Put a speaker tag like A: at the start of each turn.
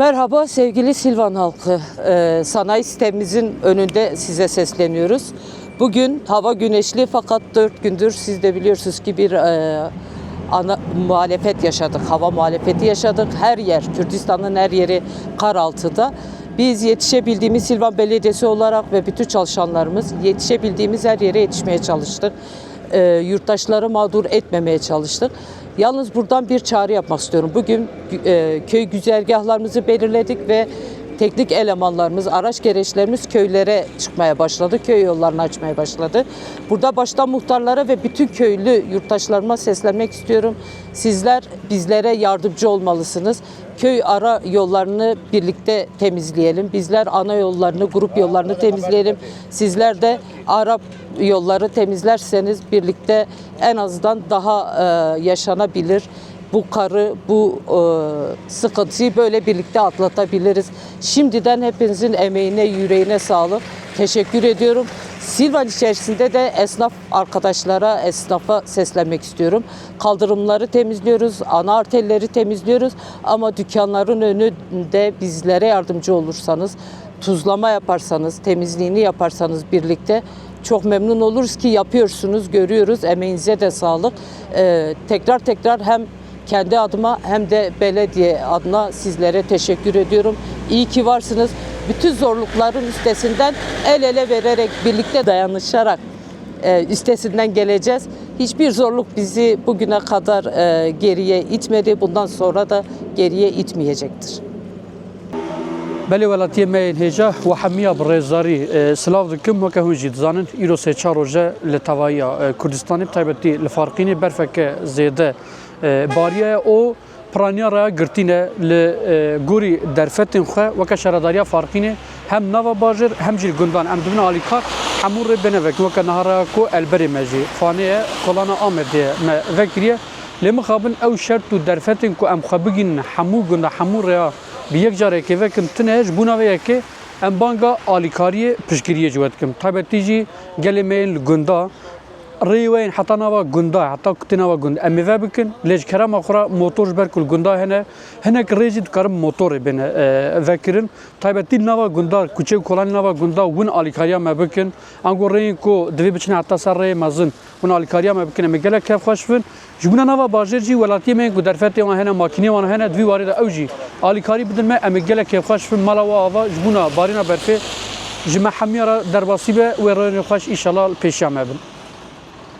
A: Merhaba sevgili Silvan halkı. Ee, sanayi sitemimizin önünde size sesleniyoruz. Bugün hava güneşli fakat dört gündür siz de biliyorsunuz ki bir e, ana, muhalefet yaşadık. Hava muhalefeti yaşadık. Her yer, Kürdistan'ın her yeri kar altında. Biz yetişebildiğimiz Silvan Belediyesi olarak ve bütün çalışanlarımız yetişebildiğimiz her yere yetişmeye çalıştık. Ee, yurttaşları mağdur etmemeye çalıştık. Yalnız buradan bir çağrı yapmak istiyorum. Bugün e, köy güzergahlarımızı belirledik ve teknik elemanlarımız, araç gereçlerimiz köylere çıkmaya başladı. Köy yollarını açmaya başladı. Burada başta muhtarlara ve bütün köylü yurttaşlarıma seslenmek istiyorum. Sizler bizlere yardımcı olmalısınız. Köy ara yollarını birlikte temizleyelim. Bizler ana yollarını, grup yollarını temizleyelim. Sizler de ara yolları temizlerseniz birlikte en azından daha e, yaşanabilir bu karı, bu e, sıkıntıyı böyle birlikte atlatabiliriz. Şimdiden hepinizin emeğine, yüreğine sağlık. Teşekkür ediyorum. Silvan içerisinde de esnaf arkadaşlara, esnafa seslenmek istiyorum. Kaldırımları temizliyoruz, ana arterleri temizliyoruz ama dükkanların önünde bizlere yardımcı olursanız, tuzlama yaparsanız, temizliğini yaparsanız birlikte çok memnun oluruz ki yapıyorsunuz, görüyoruz. Emeğinize de sağlık. Ee, tekrar tekrar hem kendi adıma hem de belediye adına sizlere teşekkür ediyorum. İyi ki varsınız. Bütün zorlukların üstesinden el ele vererek, birlikte dayanışarak e, üstesinden geleceğiz. Hiçbir zorluk bizi bugüne kadar e, geriye itmedi. Bundan sonra da geriye itmeyecektir.
B: بله ولاتیه می هجا و همیا برزاری سلاو دکم و که هنجی دزانن ایرو سه چهار روزه لتوایا کردستان تایبتی لفارقین برفک زیده باریه او پرانیا را گرتینه ل گوری درفتن خو و که شهرداریا فارقینه هم نوا باجر هم جیل گندان ام دبن آلیکار همون ر بنوک و که نهارا کو البری مجی فانه کلانا آمده ما وکریه لما خابن او شرط و درفتن کو ام خبگین همو گنده همو ریا bir yek jare ke vekim tine buna ve yeke em banga alikariye pişkiriye civet kim. Taybeti gelê me li gunda rêwên heta nava gunda. Heta kutî nava gunda em ê ve bikin kerema xwe re motor ber ku li gunda hene. Hinek rê jî dikarin motorê bine vekirin. Taybetî nava gunda kuçe kolanî nava gunda win alikariya me bikin. Ango ku divê biçin heta ser rê mezin win alikariya me bikin. Em ê gelek kev xweş bin ji buna nava bajêr jî welatiyê me ku derfetê wan hene makînê wan hene warê de ew jî. Alikari bidin me em ê gelek